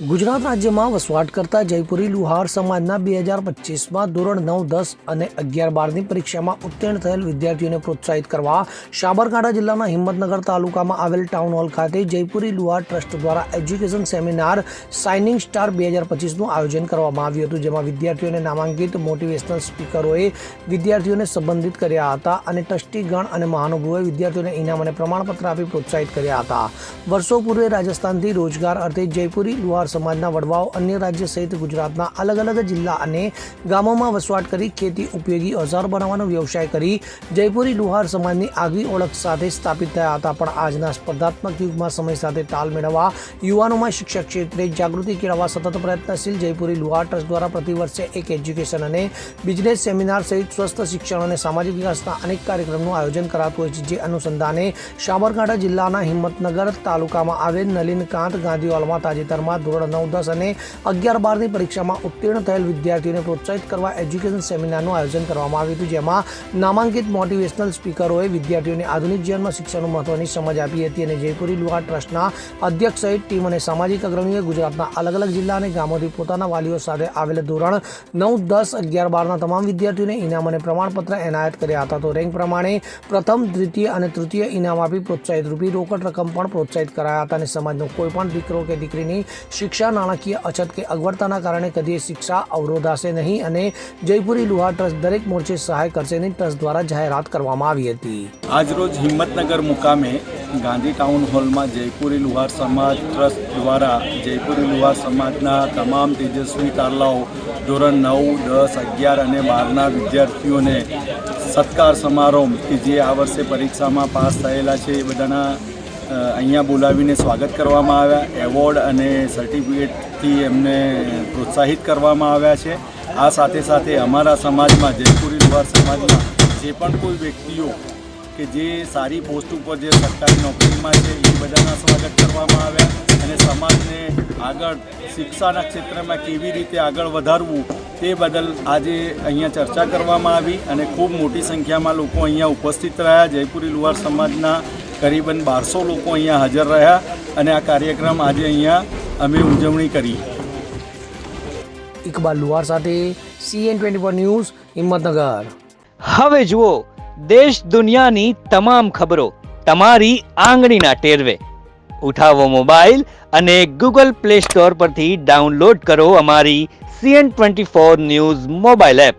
ગુજરાત રાજ્યમાં વસવાટ કરતા જયપુરી લુહાર સમાજના બે હજાર પચીસમાં ધોરણ નવ, દસ અને અગિયાર બારની પરીક્ષામાં ઉત્તીર્ણ થયેલ વિદ્યાર્થીઓને પ્રોત્સાહિત કરવા સાબરકાંઠા જિલ્લાના હિંમતનગર તાલુકામાં આવેલ ટાઉન હોલ ખાતે જયપુરી લુહાર ટ્રસ્ટ દ્વારા એજ્યુકેશન સેમિનાર સાઇનિંગ સ્ટાર બે હજાર પચીસનું આયોજન કરવામાં આવ્યું હતું, જેમાં વિદ્યાર્થીઓને નામાંકિત મોટિવેશનલ સ્પીકરોએ વિદ્યાર્થીઓને સંબંધિત કર્યા હતા અને ટ્રસ્ટીગણ અને મહાનુભાવોએ વિદ્યાર્થીઓને ઇનામ અને પ્રમાણપત્ર આપી પ્રોત્સાહિત કર્યા હતા. વર્ષો પૂર્વે રાજસ્થાનથી રોજગાર અર્થે જયપુરી લુહાર સમાજના વડવાઓ અન્ય રાજ્ય સહિત ગુજરાતના અલગ અલગ જિલ્લા અને ગામોમાં વસવાટ કરી ખેતી ઉપયોગી ઓજાર બનાવવાનો વ્યવસાય કરી જયપુરી લુહાર સમાજની આગવી ઓળખ સાથે સ્થાપિત થયા હતા. પણ આજના સ્પર્ધાત્મક યુગમાં સમય સાથે તાલ મેળવવા યુવાનોમાં શિક્ષક ક્ષેત્રે જાગૃતિ કેળવવા સતત પ્રયત્નશીલ જયપુરી લુહાર ટ્રસ્ટ દ્વારા પ્રતિવર્ષે એક એજ્યુકેશન અને બિઝનેસ સેમિનાર સહિત સ્વસ્થ શિક્ષણ અને સામાજિક વિકાસના અનેક કાર્યક્રમનું આયોજન કરાતું હોય છે, જે અનુસંધાને સાબરકાંઠા જિલ્લાના હિંમતનગર તાલુકામાં આવેલ નલિનકાંત ગાંધી હોલમાં તાજેતરમાં ધોરણ નવ, દસ અને અગિયાર, બારની પરીક્ષામાં ઉત્તીર્ણ થયેલ વિદ્યાર્થીઓને પ્રોત્સાહિત કરવા એજ્યુકેશન સેમિનારનું આયોજન કરવામાં આવ્યું હતું, જેમાં નામાંકિત મોટિવેશનલ સ્પીકરોએ વિદ્યાર્થીઓને આધુનિક જીવનમાં શિક્ષણનું મહત્વની સમજ આપી હતી અને જયપુરી લુહાર ટ્રસ્ટના અધ્યક્ષ સહિત ટીમ અને સામાજિક અગ્રણીઓએ ગુજરાતના અલગ અલગ જિલ્લા અને ગામોથી પોતાના વાલીઓ સાથે આવેલ ધોરણ નવ, દસ, અગિયાર, બારના તમામ વિદ્યાર્થીઓને ઇનામ અને પ્રમાણપત્ર એનાયત કર્યા હતા. તો રેન્ક પ્રમાણે પ્રથમ, દ્વિતીય અને તૃતીય ઇનામ આપી પ્રોત્સાહિત રૂપી રોકડ રકમ પણ પ્રોત્સાહિત કરાયા હતા અને સમાજનો કોઈ પણ દીકરો કે દીકરીની શિક્ષા નાણાકીય અછત કે અગવડતાના કારણે કદી શિક્ષા અવરોધાશે નહીં અને જયપુરી લુહાર ટ્રસ્ટ દરેક મોરચે સહાય કરશે નહીં. ટ્રસ્ટ દ્વારા જાહેરાત કરવામાં આવી હતી. આજરોજ હિંમતનગર મુકામે ગાંધી ટાઉન હોલમાં જયપુરી લુહાર સમાજ ટ્રસ્ટ દ્વારા જયપુરી લુહાર સમાજના તમામ તેજસ્વી તારલાઓ ધોરણ નવ, દસ, અગિયાર અને બારના વિદ્યાર્થીઓને સત્કાર સમારોહ કે જે આ વર્ષે પરીક્ષામાં પાસ થયેલા છે એ બધાના અહીંયા બોલાવીને સ્વાગત કરવામાં આવ્યા. એવોર્ડ અને સર્ટિફિકેટથી એમને પ્રોત્સાહિત કરવામાં આવ્યા છે. આ સાથે સાથે અમારા સમાજમાં, જયપુરી લુહાર સમાજમાં, જે પણ કોઈ વ્યક્તિઓ કે જે સારી પોસ્ટ ઉપર જે સરકારી નોકરીમાં છે, એ બધાના સ્વાગત કરવામાં આવ્યા અને સમાજને આગળ, શિક્ષાના ક્ષેત્રમાં કેવી રીતે આગળ વધારવું, તે બદલ આજે અહીંયા ચર્ચા કરવામાં આવી અને ખૂબ મોટી સંખ્યામાં લોકો અહીંયા ઉપસ્થિત રહ્યા. જયપુરી લુહાર સમાજના કરીબન બારસો લોકો અહીંયા હાજર રહ્યા અને આ કાર્યક્રમ આજે અહીંયા અમે ઉજવણી કરી. ઇકબાલ લુહાર સાથે CN twenty four news Himmatnagar. હવે જુઓ દેશ દુનિયાની તમામ ખબરો તમારી આંગળીના ટેરવે. ઉઠાવો મોબાઈલ અને ગૂગલ પ્લે સ્ટોર પરથી ડાઉનલોડ કરો અમારી CN twenty four news mobile app.